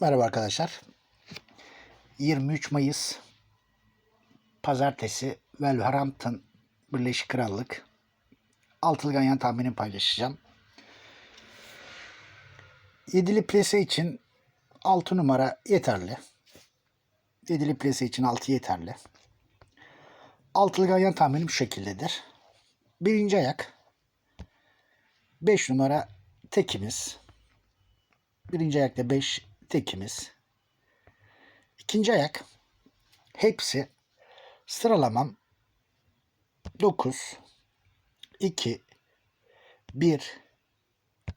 Merhaba arkadaşlar. 23 Mayıs Pazartesi Wolverhampton Birleşik Krallık altılı ganyan tahminini paylaşacağım. Yedili plase için 6 numara yeterli. Yedili plase için 6 yeterli. Altılı ganyan tahminim şu şekildedir. Birinci ayak 5 numara tekimiz. Birinci ayakta 5 tekimiz. İkinci ayak. Hepsi sıralamam. 9 2 1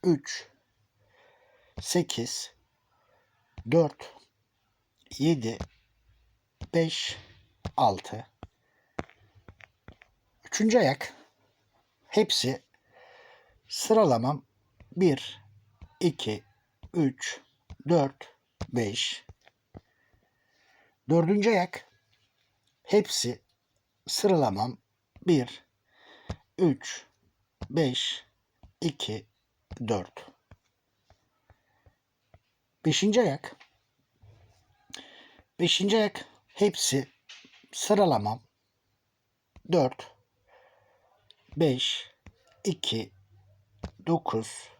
3 8 4 7 5 6 Üçüncü ayak. Hepsi sıralamam. 1 2 3 4 5 Dördüncü ayak. Hepsi sıralamam. 1 3 5 2 4 Beşinci ayak. Beşinci ayak. Hepsi sıralamam. 4 5 2 9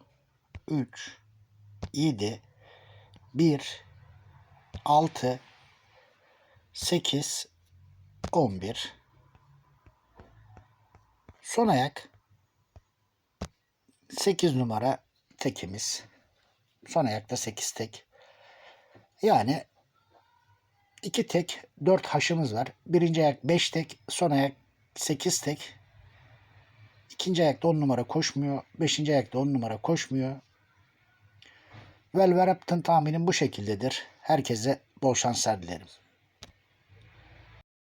3 7 1 6 8 11 Son ayak 8 numara tekimiz. Son ayakta 8 tek. Yani 2 tek 4 haşımız var. Birinci ayak 5 tek, son ayak 8 tek. İkinci ayakta 10 numara koşmuyor. Beşinci ayakta 10 numara koşmuyor. Wolverhampton tahminim bu şekildedir. Herkese bol şanslar dilerim.